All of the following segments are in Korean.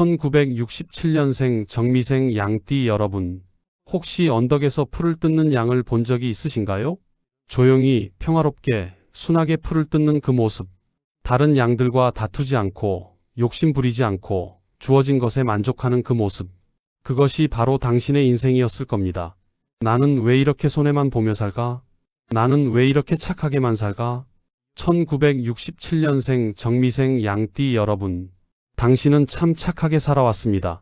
1967년생 정미생 양띠 여러분, 혹시 언덕에서 풀을 뜯는 양을 본 적이 있으신가요? 조용히 평화롭게 순하게 풀을 뜯는 그 모습. 다른 양들과 다투지 않고 욕심 부리지 않고 주어진 것에 만족하는 그 모습. 그것이 바로 당신의 인생이었을 겁니다. 나는 왜 이렇게 손해만 보며 살까? 나는 왜 이렇게 착하게만 살까? 1967년생 정미생 양띠 여러분, 당신은 참 착하게 살아왔습니다.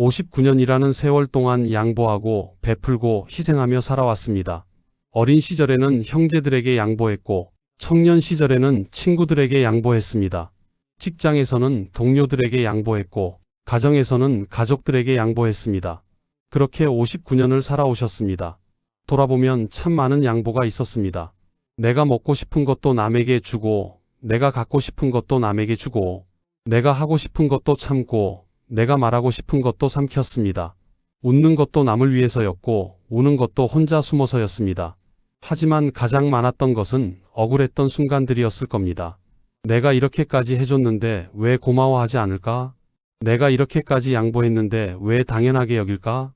59년이라는 세월 동안 양보하고 베풀고 희생하며 살아왔습니다. 어린 시절에는 형제들에게 양보했고, 청년 시절에는 친구들에게 양보했습니다. 직장에서는 동료들에게 양보했고, 가정에서는 가족들에게 양보했습니다. 그렇게 59년을 살아오셨습니다. 돌아보면 참 많은 양보가 있었습니다. 내가 먹고 싶은 것도 남에게 주고, 내가 갖고 싶은 것도 남에게 주고, 내가 하고 싶은 것도 참고, 내가 말하고 싶은 것도 삼켰습니다. 웃는 것도 남을 위해서였고, 우는 것도 혼자 숨어서였습니다. 하지만 가장 많았던 것은 억울했던 순간들이었을 겁니다. 내가 이렇게까지 해줬는데 왜 고마워하지 않을까? 내가 이렇게까지 양보했는데 왜 당연하게 여길까?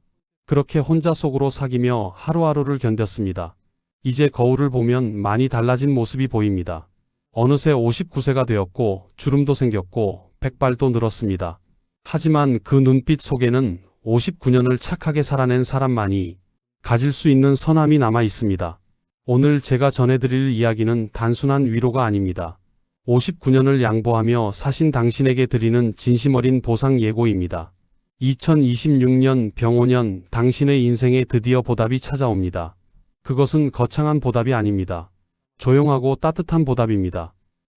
그렇게 혼자 속으로 사귀며 하루하루를 견뎠습니다. 이제 거울을 보면 많이 달라진 모습이 보입니다. 어느새 59세가 되었고 주름도 생겼고 백발도 늘었습니다. 하지만 그 눈빛 속에는 59년을 착하게 살아낸 사람만이 가질 수 있는 선함이 남아 있습니다. 오늘 제가 전해드릴 이야기는 단순한 위로가 아닙니다. 59년을 양보하며 사신 당신에게 드리는 진심 어린 보상 예고입니다. 2026년 병오년 당신의 인생에 드디어 보답이 찾아옵니다. 그것은 거창한 보답이 아닙니다. 조용하고 따뜻한 보답입니다.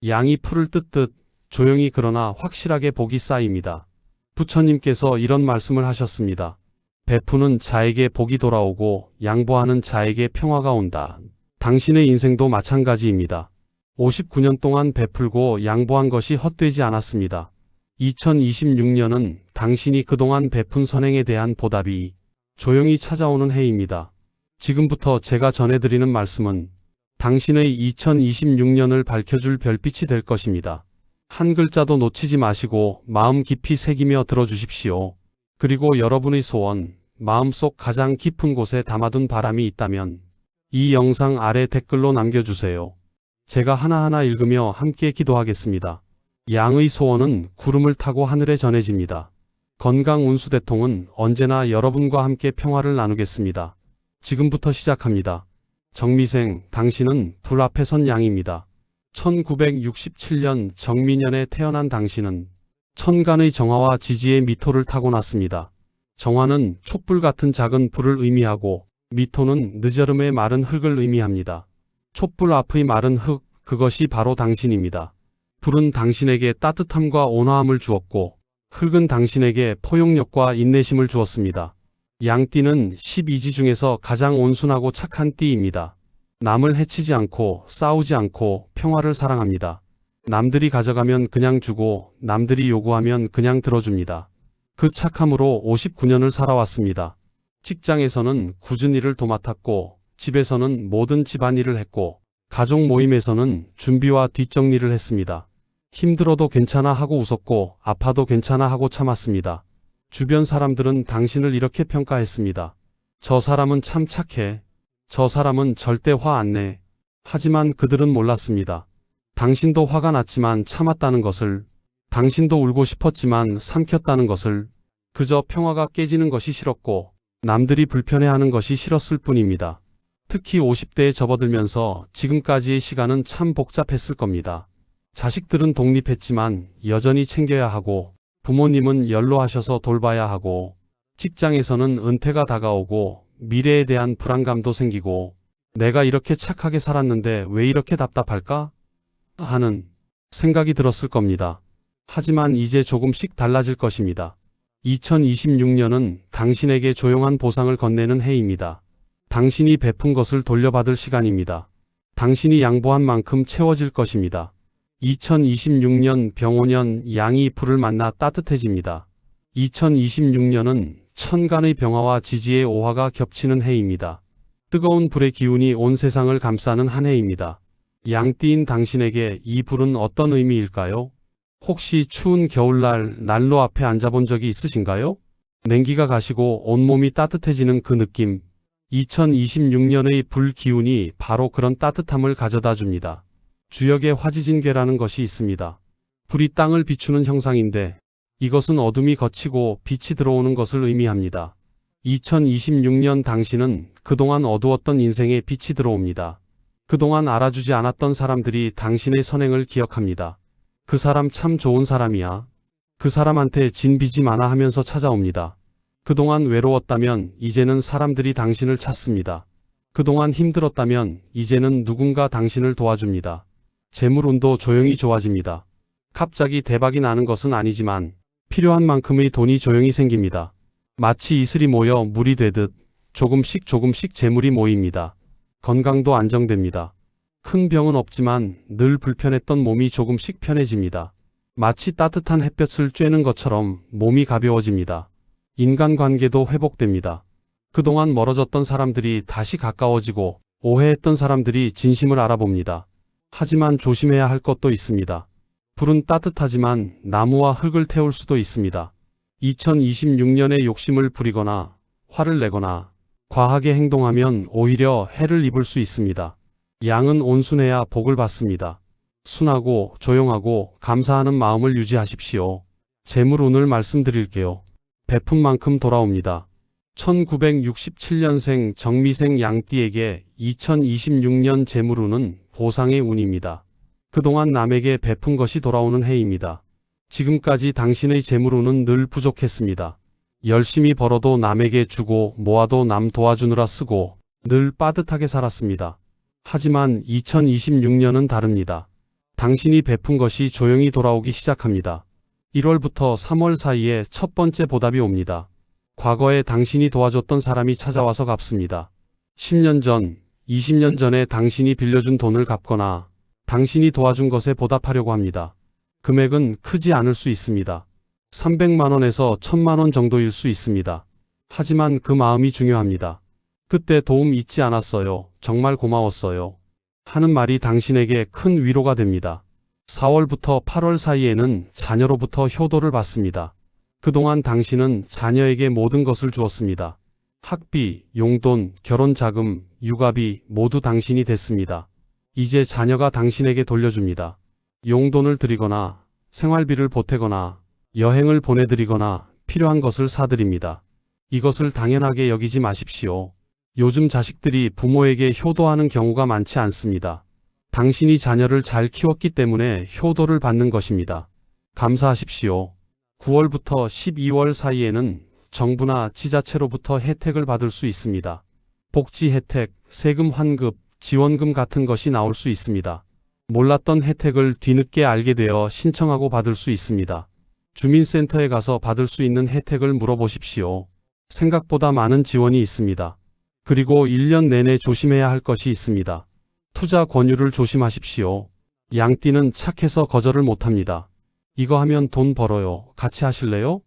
양이 풀을 뜯듯 조용히 그러나 확실하게 복이 쌓입니다. 부처님께서 이런 말씀을 하셨습니다. 베푸는 자에게 복이 돌아오고 양보하는 자에게 평화가 온다. 당신의 인생도 마찬가지입니다. 59년 동안 베풀고 양보한 것이 헛되지 않았습니다. 2026년은 당신이 그동안 베푼 선행에 대한 보답이 조용히 찾아오는 해입니다. 지금부터 제가 전해드리는 말씀은 당신의 2026년을 밝혀줄 별빛이 될 것입니다. 한 글자도 놓치지 마시고 마음 깊이 새기며 들어주십시오. 그리고 여러분의 소원, 마음속 가장 깊은 곳에 담아둔 바람이 있다면 이 영상 아래 댓글로 남겨주세요. 제가 하나하나 읽으며 함께 기도하겠습니다. 양의 소원은 구름을 타고 하늘에 전해집니다. 건강 운수 대통은 언제나 여러분과 함께 평화를 나누겠습니다. 지금부터 시작합니다. 정미생, 당신은 불 앞에 선 양입니다. 1967년 정미년에 태어난 당신은 천간의 정화와 지지의 미토를 타고났습니다. 정화는 촛불 같은 작은 불을 의미하고 미토는 늦여름의 마른 흙을 의미합니다. 촛불 앞의 마른 흙, 그것이 바로 당신입니다. 불은 당신에게 따뜻함과 온화함을 주었고, 흙은 당신에게 포용력과 인내심을 주었습니다. 양띠는 12지 중에서 가장 온순하고 착한 띠입니다. 남을 해치지 않고 싸우지 않고 평화를 사랑합니다. 남들이 가져가면 그냥 주고 남들이 요구하면 그냥 들어줍니다. 그 착함으로 59년을 살아왔습니다. 직장에서는 굳은 일을 도맡았고 집에서는 모든 집안일을 했고 가족 모임에서는 준비와 뒷정리를 했습니다. 힘들어도 괜찮아 하고 웃었고 아파도 괜찮아 하고 참았습니다. 주변 사람들은 당신을 이렇게 평가했습니다. 저 사람은 참 착해. 저 사람은 절대 화 안 내. 하지만 그들은 몰랐습니다. 당신도 화가 났지만 참았다는 것을, 당신도 울고 싶었지만 삼켰다는 것을, 그저 평화가 깨지는 것이 싫었고, 남들이 불편해하는 것이 싫었을 뿐입니다. 특히 50대에 접어들면서 지금까지의 시간은 참 복잡했을 겁니다. 자식들은 독립했지만 여전히 챙겨야 하고, 부모님은 연로하셔서 돌봐야 하고, 직장에서는 은퇴가 다가오고, 미래에 대한 불안감도 생기고, 내가 이렇게 착하게 살았는데 왜 이렇게 답답할까? 하는 생각이 들었을 겁니다. 하지만 이제 조금씩 달라질 것입니다. 2026년은 당신에게 조용한 보상을 건네는 해입니다. 당신이 베푼 것을 돌려받을 시간입니다. 당신이 양보한 만큼 채워질 것입니다. 2026년 병오년 양이 불을 만나 따뜻해집니다. 2026년은 천간의 병화와 지지의 오화가 겹치는 해입니다. 뜨거운 불의 기운이 온 세상을 감싸는 한 해입니다. 양띠인 당신에게 이 불은 어떤 의미일까요? 혹시 추운 겨울날 난로 앞에 앉아본 적이 있으신가요? 냉기가 가시고 온몸이 따뜻해지는 그 느낌. 2026년의 불 기운이 바로 그런 따뜻함을 가져다 줍니다. 주역에 화지진계라는 것이 있습니다. 불이 땅을 비추는 형상인데 이것은 어둠이 걷히고 빛이 들어오는 것을 의미합니다. 2026년 당신은 그동안 어두웠던 인생에 빛이 들어옵니다. 그동안 알아주지 않았던 사람들이 당신의 선행을 기억합니다. 그 사람 참 좋은 사람이야. 그 사람한테 진 빚이 많아 하면서 찾아옵니다. 그동안 외로웠다면 이제는 사람들이 당신을 찾습니다. 그동안 힘들었다면 이제는 누군가 당신을 도와줍니다. 재물운도 조용히 좋아집니다. 갑자기 대박이 나는 것은 아니지만 필요한 만큼의 돈이 조용히 생깁니다. 마치 이슬이 모여 물이 되듯 조금씩 조금씩 재물이 모입니다. 건강도 안정됩니다. 큰 병은 없지만 늘 불편했던 몸이 조금씩 편해집니다. 마치 따뜻한 햇볕을 쬐는 것처럼 몸이 가벼워집니다. 인간관계도 회복됩니다. 그동안 멀어졌던 사람들이 다시 가까워지고 오해했던 사람들이 진심을 알아봅니다. 하지만 조심해야 할 것도 있습니다. 불은 따뜻하지만 나무와 흙을 태울 수도 있습니다. 2026년에 욕심을 부리거나 화를 내거나 과하게 행동하면 오히려 해를 입을 수 있습니다. 양은 온순해야 복을 받습니다. 순하고 조용하고 감사하는 마음을 유지하십시오. 재물 운을 말씀드릴게요. 베푼 만큼 돌아옵니다. 1967년생 정미생 양띠에게 2026년 재물운은 보상의 운입니다. 그동안 남에게 베푼 것이 돌아오는 해입니다. 지금까지 당신의 재물운은 늘 부족했습니다. 열심히 벌어도 남에게 주고 모아도 남 도와주느라 쓰고 늘 빠듯하게 살았습니다. 하지만 2026년은 다릅니다. 당신이 베푼 것이 조용히 돌아오기 시작합니다. 1월부터 3월 사이에 첫 번째 보답이 옵니다. 과거에 당신이 도와줬던 사람이 찾아와서 갚습니다. 10년 전, 20년 전에 당신이 빌려준 돈을 갚거나 당신이 도와준 것에 보답하려고 합니다. 금액은 크지 않을 수 있습니다. 300만원에서 1000만원 정도일 수 있습니다. 하지만 그 마음이 중요합니다. 그때 도움 잊지 않았어요. 정말 고마웠어요. 하는 말이 당신에게 큰 위로가 됩니다. 4월부터 8월 사이에는 자녀로부터 효도를 받습니다. 그동안 당신은 자녀에게 모든 것을 주었습니다. 학비, 용돈, 결혼 자금, 육아비 모두 당신이 됐습니다. 이제 자녀가 당신에게 돌려줍니다. 용돈을 드리거나 생활비를 보태거나 여행을 보내드리거나 필요한 것을 사드립니다. 이것을 당연하게 여기지 마십시오. 요즘 자식들이 부모에게 효도하는 경우가 많지 않습니다. 당신이 자녀를 잘 키웠기 때문에 효도를 받는 것입니다. 감사하십시오. 9월부터 12월 사이에는 정부나 지자체로부터 혜택을 받을 수 있습니다. 복지 혜택, 세금 환급, 지원금 같은 것이 나올 수 있습니다. 몰랐던 혜택을 뒤늦게 알게 되어 신청하고 받을 수 있습니다. 주민센터에 가서 받을 수 있는 혜택을 물어보십시오. 생각보다 많은 지원이 있습니다. 그리고 1년 내내 조심해야 할 것이 있습니다. 투자 권유를 조심하십시오. 양띠는 착해서 거절을 못합니다. 이거 하면 돈 벌어요. 같이 하실래요?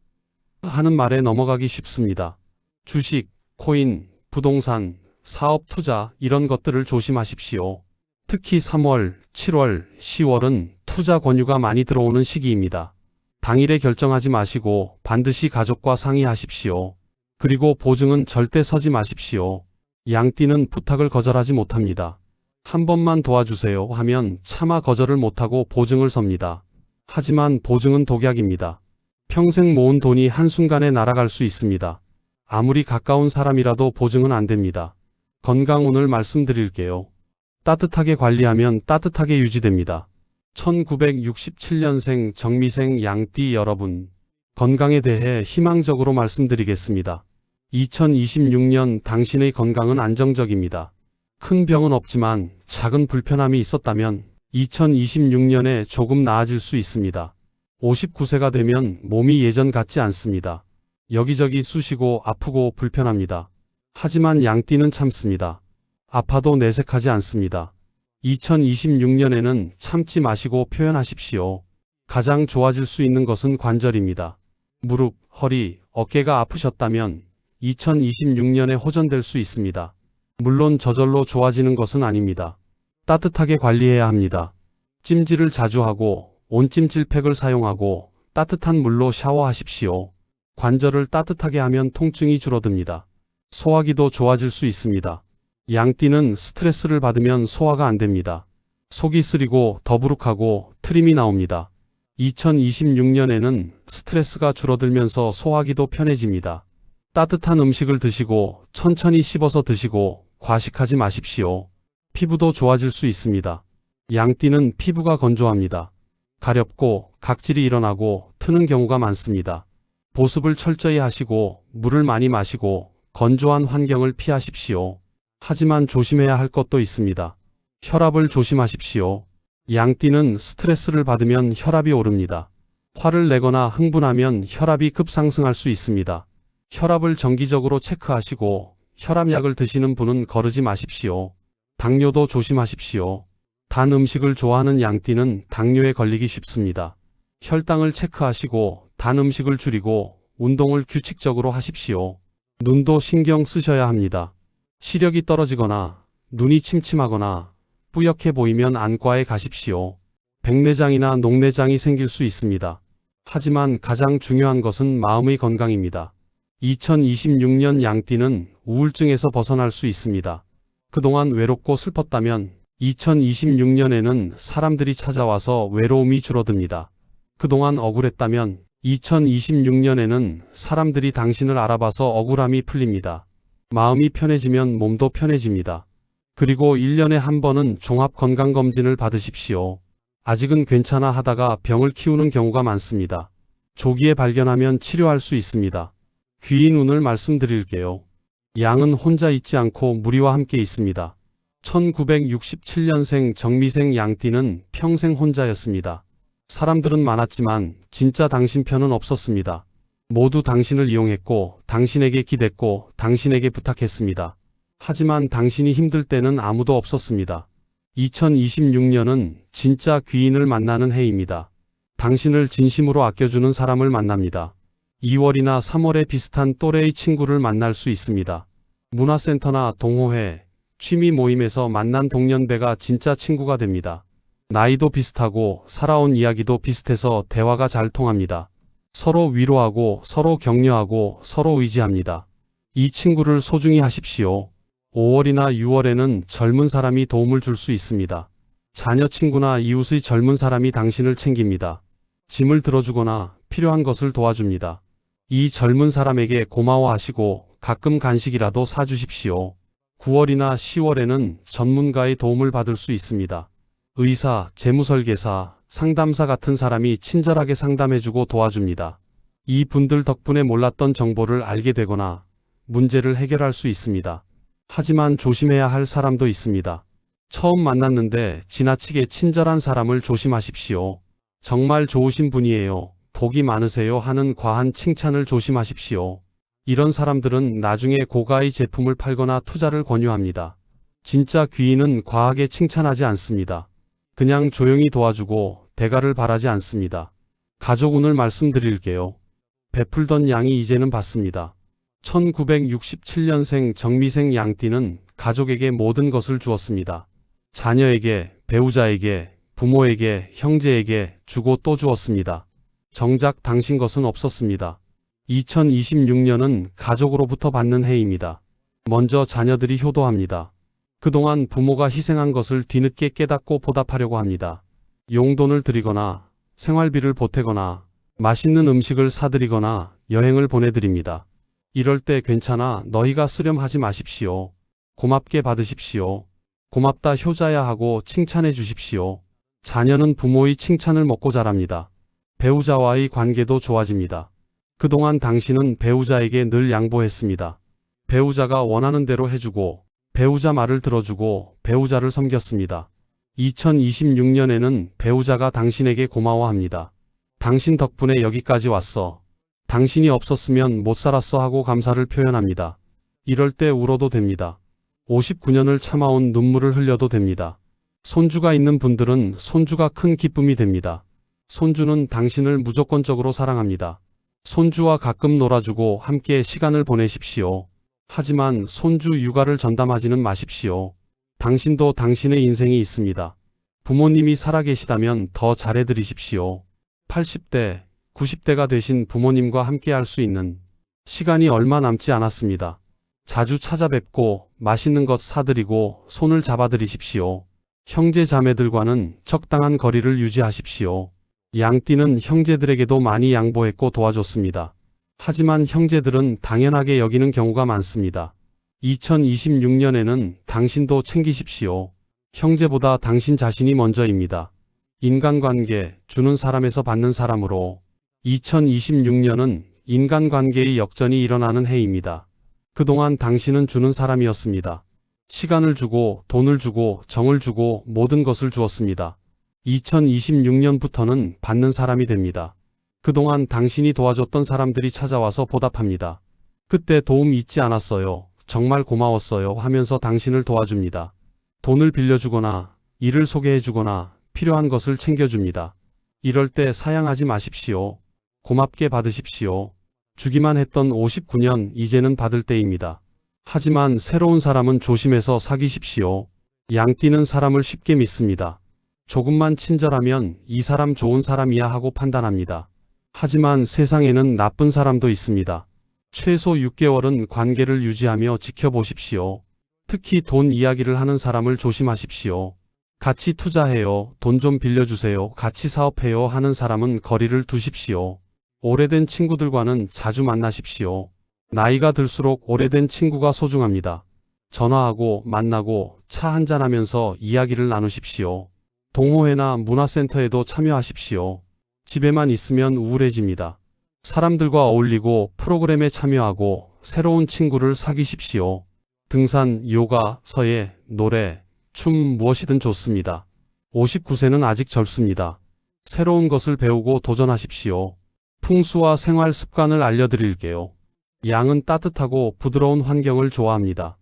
하는 말에 넘어가기 쉽습니다. 주식, 코인, 부동산, 사업 투자 이런 것들을 조심하십시오. 특히 3월, 7월, 10월은 투자 권유가 많이 들어오는 시기입니다. 당일에 결정하지 마시고 반드시 가족과 상의하십시오. 그리고 보증은 절대 서지 마십시오. 양띠는 부탁을 거절하지 못합니다. 한 번만 도와주세요 하면 차마 거절을 못하고 보증을 섭니다. 하지만 보증은 독약입니다. 평생 모은 돈이 한순간에 날아갈 수 있습니다. 아무리 가까운 사람이라도 보증은 안 됩니다. 건강운을 말씀드릴게요. 따뜻하게 관리하면 따뜻하게 유지됩니다. 1967년생 정미생 양띠 여러분, 건강에 대해 희망적으로 말씀드리겠습니다. 2026년 당신의 건강은 안정적입니다. 큰 병은 없지만 작은 불편함이 있었다면 2026년에 조금 나아질 수 있습니다. 59세가 되면 몸이 예전 같지 않습니다. 여기저기 쑤시고 아프고 불편합니다. 하지만 양띠는 참습니다. 아파도 내색하지 않습니다. 2026년에는 참지 마시고 표현하십시오. 가장 좋아질 수 있는 것은 관절입니다. 무릎, 허리, 어깨가 아프셨다면 2026년에 호전될 수 있습니다. 물론 저절로 좋아지는 것은 아닙니다. 따뜻하게 관리해야 합니다. 찜질을 자주 하고 온찜질팩을 사용하고 따뜻한 물로 샤워하십시오. 관절을 따뜻하게 하면 통증이 줄어듭니다. 소화기도 좋아질 수 있습니다. 양띠는 스트레스를 받으면 소화가 안 됩니다. 속이 쓰리고 더부룩하고 트림이 나옵니다. 2026년에는 스트레스가 줄어들면서 소화기도 편해집니다. 따뜻한 음식을 드시고 천천히 씹어서 드시고 과식하지 마십시오. 피부도 좋아질 수 있습니다. 양띠는 피부가 건조합니다. 가렵고 각질이 일어나고 트는 경우가 많습니다. 보습을 철저히 하시고 물을 많이 마시고 건조한 환경을 피하십시오. 하지만 조심해야 할 것도 있습니다. 혈압을 조심하십시오. 양띠는 스트레스를 받으면 혈압이 오릅니다. 화를 내거나 흥분하면 혈압이 급상승할 수 있습니다. 혈압을 정기적으로 체크하시고 혈압약을 드시는 분은 거르지 마십시오. 당뇨도 조심하십시오. 단 음식을 좋아하는 양띠는 당뇨에 걸리기 쉽습니다. 혈당을 체크하시고 단 음식을 줄이고 운동을 규칙적으로 하십시오. 눈도 신경 쓰셔야 합니다. 시력이 떨어지거나 눈이 침침하거나 뿌옇게 보이면 안과에 가십시오. 백내장이나 녹내장이 생길 수 있습니다. 하지만 가장 중요한 것은 마음의 건강입니다. 2026년 양띠는 우울증에서 벗어날 수 있습니다. 그동안 외롭고 슬펐다면 2026년에는 사람들이 찾아와서 외로움이 줄어듭니다. 그동안 억울했다면 2026년에는 사람들이 당신을 알아봐서 억울함이 풀립니다. 마음이 편해지면 몸도 편해집니다. 그리고 1년에 한 번은 종합 건강검진을 받으십시오. 아직은 괜찮아 하다가 병을 키우는 경우가 많습니다. 조기에 발견하면 치료할 수 있습니다. 귀인 운을 말씀드릴게요. 양은 혼자 있지 않고 무리와 함께 있습니다. 1967년생 정미생 양띠는 평생 혼자였습니다. 사람들은 많았지만 진짜 당신 편은 없었습니다. 모두 당신을 이용했고 당신에게 기댔고 당신에게 부탁했습니다. 하지만 당신이 힘들 때는 아무도 없었습니다. 2026년은 진짜 귀인을 만나는 해입니다. 당신을 진심으로 아껴주는 사람을 만납니다. 2월이나 3월에 비슷한 또래의 친구를 만날 수 있습니다. 문화센터나 동호회, 취미 모임에서 만난 동년배가 진짜 친구가 됩니다. 나이도 비슷하고 살아온 이야기도 비슷해서 대화가 잘 통합니다. 서로 위로하고 서로 격려하고 서로 의지합니다. 이 친구를 소중히 하십시오. 5월이나 6월에는 젊은 사람이 도움을 줄 수 있습니다. 자녀 친구나 이웃의 젊은 사람이 당신을 챙깁니다. 짐을 들어주거나 필요한 것을 도와줍니다. 이 젊은 사람에게 고마워하시고 가끔 간식이라도 사주십시오. 9월이나 10월에는 전문가의 도움을 받을 수 있습니다. 의사, 재무설계사, 상담사 같은 사람이 친절하게 상담해주고 도와줍니다. 이 분들 덕분에 몰랐던 정보를 알게 되거나 문제를 해결할 수 있습니다. 하지만 조심해야 할 사람도 있습니다. 처음 만났는데 지나치게 친절한 사람을 조심하십시오. 정말 좋으신 분이에요. 복이 많으세요 하는 과한 칭찬을 조심하십시오. 이런 사람들은 나중에 고가의 제품을 팔거나 투자를 권유합니다. 진짜 귀인은 과하게 칭찬하지 않습니다. 그냥 조용히 도와주고 대가를 바라지 않습니다. 가족 운을 말씀드릴게요. 베풀던 양이 이제는 받습니다. 1967년생 정미생 양띠는 가족에게 모든 것을 주었습니다. 자녀에게, 배우자에게, 부모에게, 형제에게 주고 또 주었습니다. 정작 당신 것은 없었습니다. 2026년은 가족으로부터 받는 해입니다. 먼저 자녀들이 효도합니다. 그동안 부모가 희생한 것을 뒤늦게 깨닫고 보답하려고 합니다. 용돈을 드리거나 생활비를 보태거나 맛있는 음식을 사드리거나 여행을 보내드립니다. 이럴 때 괜찮아 너희가 쓰렴하지 마십시오. 고맙게 받으십시오. 고맙다 효자야 하고 칭찬해 주십시오. 자녀는 부모의 칭찬을 먹고 자랍니다. 배우자와의 관계도 좋아집니다. 그동안 당신은 배우자에게 늘 양보했습니다. 배우자가 원하는 대로 해주고 배우자 말을 들어주고 배우자를 섬겼습니다. 2026년에는 배우자가 당신에게 고마워합니다. 당신 덕분에 여기까지 왔어. 당신이 없었으면 못 살았어 하고 감사를 표현합니다. 이럴 때 울어도 됩니다. 59년을 참아온 눈물을 흘려도 됩니다. 손주가 있는 분들은 손주가 큰 기쁨이 됩니다. 손주는 당신을 무조건적으로 사랑합니다. 손주와 가끔 놀아주고 함께 시간을 보내십시오. 하지만 손주 육아를 전담하지는 마십시오. 당신도 당신의 인생이 있습니다. 부모님이 살아계시다면 더 잘해드리십시오. 80대, 90대가 되신 부모님과 함께 할 수 있는 시간이 얼마 남지 않았습니다. 자주 찾아뵙고 맛있는 것 사드리고 손을 잡아드리십시오. 형제 자매들과는 적당한 거리를 유지하십시오. 양띠는 형제들에게도 많이 양보했고 도와줬습니다. 하지만 형제들은 당연하게 여기는 경우가 많습니다. 2026년에는 당신도 챙기십시오. 형제보다 당신 자신이 먼저입니다. 인간관계, 주는 사람에서 받는 사람으로 2026년은 인간관계의 역전이 일어나는 해입니다. 그동안 당신은 주는 사람이었습니다. 시간을 주고 돈을 주고 정을 주고 모든 것을 주었습니다. 2026년부터는 받는 사람이 됩니다. 그동안 당신이 도와줬던 사람들이 찾아와서 보답합니다. 그때 도움 잊지 않았어요. 정말 고마웠어요 하면서 당신을 도와줍니다. 돈을 빌려주거나 일을 소개해주거나 필요한 것을 챙겨줍니다. 이럴 때 사양하지 마십시오. 고맙게 받으십시오. 주기만 했던 59년 이제는 받을 때입니다. 하지만 새로운 사람은 조심해서 사귀십시오. 양띠는 사람을 쉽게 믿습니다. 조금만 친절하면 이 사람 좋은 사람이야 하고 판단합니다. 하지만 세상에는 나쁜 사람도 있습니다. 최소 6개월은 관계를 유지하며 지켜보십시오. 특히 돈 이야기를 하는 사람을 조심하십시오. 같이 투자해요. 돈 좀 빌려주세요. 같이 사업해요. 하는 사람은 거리를 두십시오. 오래된 친구들과는 자주 만나십시오. 나이가 들수록 오래된 친구가 소중합니다. 전화하고 만나고 차 한잔하면서 이야기를 나누십시오. 동호회나 문화센터에도 참여하십시오. 집에만 있으면 우울해집니다. 사람들과 어울리고 프로그램에 참여하고 새로운 친구를 사귀십시오. 등산, 요가, 서예, 노래, 춤 무엇이든 좋습니다. 59세는 아직 젊습니다. 새로운 것을 배우고 도전하십시오. 풍수와 생활 습관을 알려드릴게요. 양은 따뜻하고 부드러운 환경을 좋아합니다.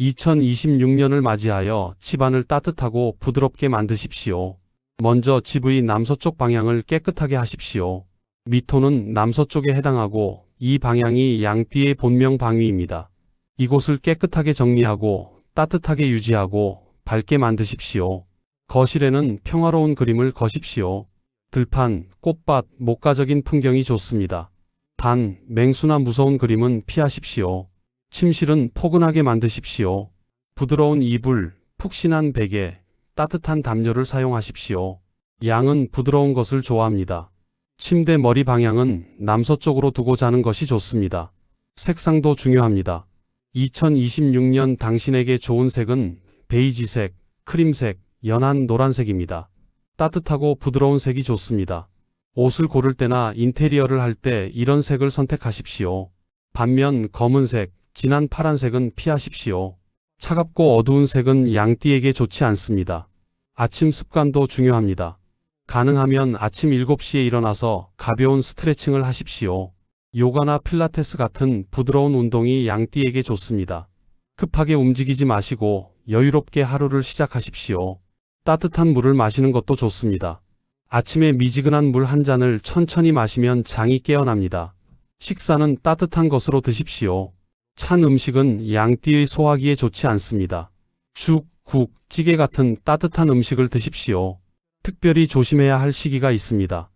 2026년을 맞이하여 집안을 따뜻하고 부드럽게 만드십시오. 먼저 집의 남서쪽 방향을 깨끗하게 하십시오. 미토는 남서쪽에 해당하고 이 방향이 양띠의 본명 방위입니다. 이곳을 깨끗하게 정리하고 따뜻하게 유지하고 밝게 만드십시오. 거실에는 평화로운 그림을 거십시오. 들판, 꽃밭, 목가적인 풍경이 좋습니다. 단, 맹수나 무서운 그림은 피하십시오. 침실은 포근하게 만드십시오. 부드러운 이불, 푹신한 베개, 따뜻한 담요를 사용하십시오. 양은 부드러운 것을 좋아합니다. 침대 머리 방향은 남서쪽으로 두고 자는 것이 좋습니다. 색상도 중요합니다. 2026년 당신에게 좋은 색은 베이지색, 크림색, 연한 노란색입니다. 따뜻하고 부드러운 색이 좋습니다. 옷을 고를 때나 인테리어를 할 때 이런 색을 선택하십시오. 반면 검은색, 진한 파란색은 피하십시오. 차갑고 어두운 색은 양띠에게 좋지 않습니다. 아침 습관도 중요합니다. 가능하면 아침 7시에 일어나서 가벼운 스트레칭을 하십시오. 요가나 필라테스 같은 부드러운 운동이 양띠에게 좋습니다. 급하게 움직이지 마시고 여유롭게 하루를 시작하십시오. 따뜻한 물을 마시는 것도 좋습니다. 아침에 미지근한 물 한 잔을 천천히 마시면 장이 깨어납니다. 식사는 따뜻한 것으로 드십시오. 찬 음식은 양띠의 소화기에 좋지 않습니다. 죽, 국, 찌개 같은 따뜻한 음식을 드십시오. 특별히 조심해야 할 시기가 있습니다.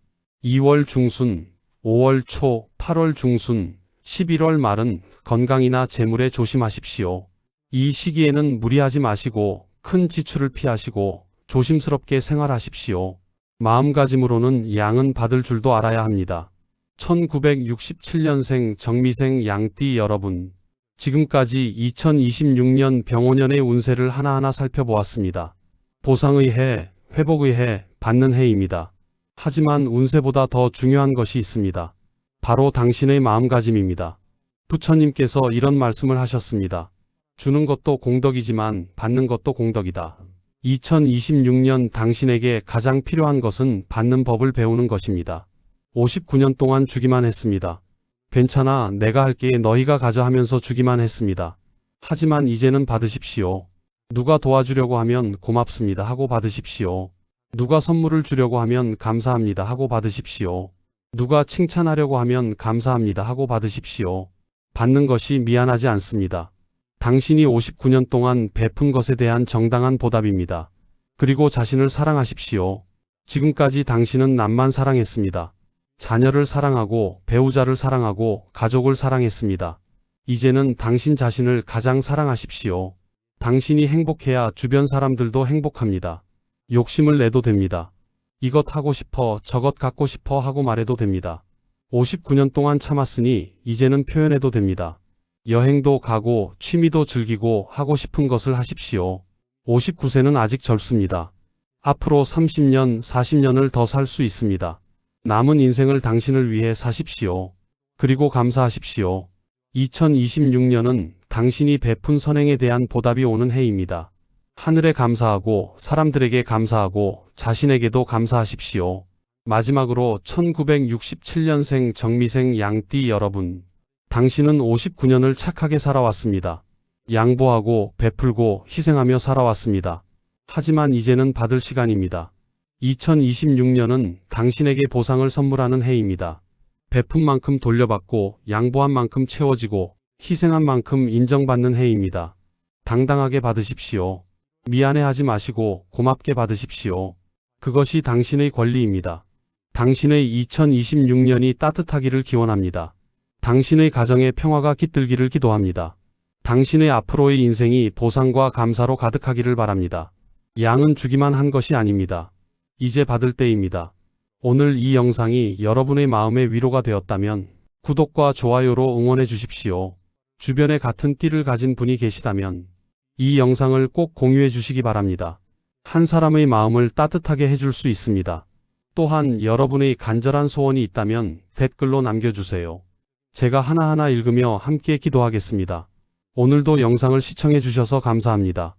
2월 중순, 5월 초, 8월 중순, 11월 말은 건강이나 재물에 조심하십시오. 이 시기에는 무리하지 마시고 큰 지출을 피하시고 조심스럽게 생활하십시오. 마음가짐으로는 양은 받을 줄도 알아야 합니다. 1967년생 정미생 양띠 여러분. 지금까지 2026년 병오년의 운세를 하나하나 살펴보았습니다. 보상의 해, 회복의 해, 받는 해입니다. 하지만 운세보다 더 중요한 것이 있습니다. 바로 당신의 마음가짐입니다. 부처님께서 이런 말씀을 하셨습니다. 주는 것도 공덕이지만 받는 것도 공덕이다. 2026년 당신에게 가장 필요한 것은 받는 법을 배우는 것입니다. 59년 동안 주기만 했습니다. 괜찮아 내가 할게 너희가 가져 하면서 주기만 했습니다. 하지만 이제는 받으십시오. 누가 도와주려고 하면 고맙습니다 하고 받으십시오. 누가 선물을 주려고 하면 감사합니다 하고 받으십시오. 누가 칭찬하려고 하면 감사합니다 하고 받으십시오. 받는 것이 미안하지 않습니다. 당신이 59년 동안 베푼 것에 대한 정당한 보답입니다. 그리고 자신을 사랑하십시오. 지금까지 당신은 남만 사랑했습니다. 자녀를 사랑하고 배우자를 사랑하고 가족을 사랑했습니다. 이제는 당신 자신을 가장 사랑하십시오. 당신이 행복해야 주변 사람들도 행복합니다. 욕심을 내도 됩니다. 이것 하고 싶어 저것 갖고 싶어 하고 말해도 됩니다. 59년 동안 참았으니 이제는 표현해도 됩니다. 여행도 가고 취미도 즐기고 하고 싶은 것을 하십시오. 59세는 아직 젊습니다. 앞으로 30년, 40년을 더 살 수 있습니다. 남은 인생을 당신을 위해 사십시오. 그리고 감사하십시오. 2026년은 당신이 베푼 선행에 대한 보답이 오는 해입니다. 하늘에 감사하고 사람들에게 감사하고 자신에게도 감사하십시오. 마지막으로 1967년생 정미생 양띠 여러분. 당신은 59년을 착하게 살아왔습니다. 양보하고 베풀고 희생하며 살아왔습니다. 하지만 이제는 받을 시간입니다. 2026년은 당신에게 보상을 선물하는 해입니다. 베푼 만큼 돌려받고 양보한 만큼 채워지고 희생한 만큼 인정받는 해입니다. 당당하게 받으십시오. 미안해하지 마시고 고맙게 받으십시오. 그것이 당신의 권리입니다. 당신의 2026년이 따뜻하기를 기원합니다. 당신의 가정에 평화가 깃들기를 기도합니다. 당신의 앞으로의 인생이 보상과 감사로 가득하기를 바랍니다. 양은 주기만 한 것이 아닙니다. 이제 받을 때입니다. 오늘 이 영상이 여러분의 마음에 위로가 되었다면 구독과 좋아요로 응원해 주십시오. 주변에 같은 띠를 가진 분이 계시다면 이 영상을 꼭 공유해 주시기 바랍니다. 한 사람의 마음을 따뜻하게 해줄 수 있습니다. 또한 여러분의 간절한 소원이 있다면 댓글로 남겨주세요. 제가 하나하나 읽으며 함께 기도하겠습니다. 오늘도 영상을 시청해 주셔서 감사합니다.